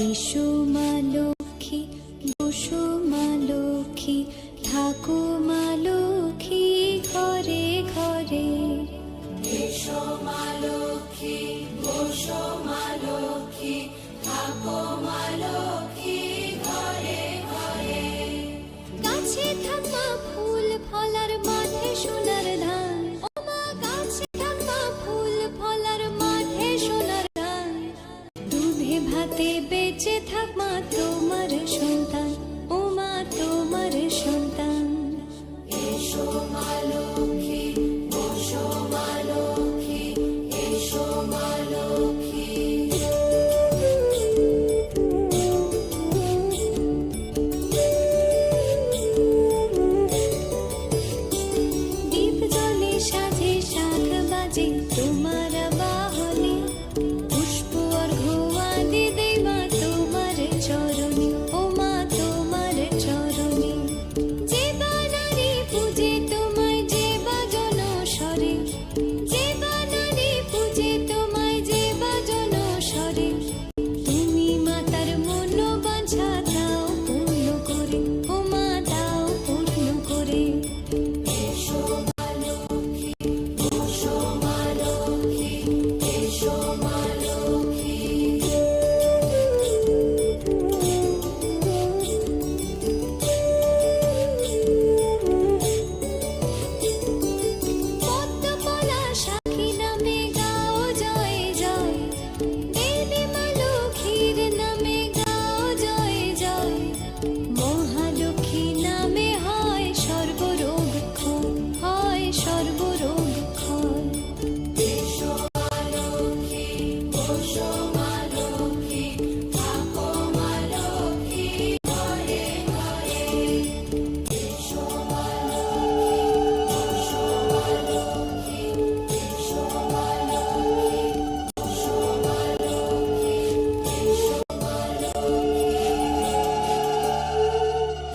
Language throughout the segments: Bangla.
এসো লক্ষ্মী বসো লক্ষ্মী ঠাকুমা লক্ষ্মী ঘরে ঘরে। থাক মা তোমার সন্তান ও মা তোমার সন্তান। এসো মা লক্ষ্মী বসো মা লক্ষ্মী দীপ জলে সাজে শাখ বাজে তুমি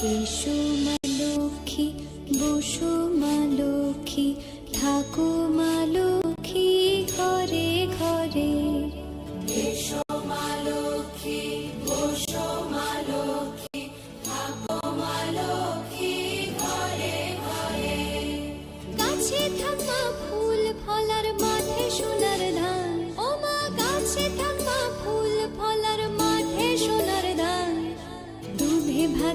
এসো মা লক্ষ্মী বসো মা লক্ষ্মী ঠাকুর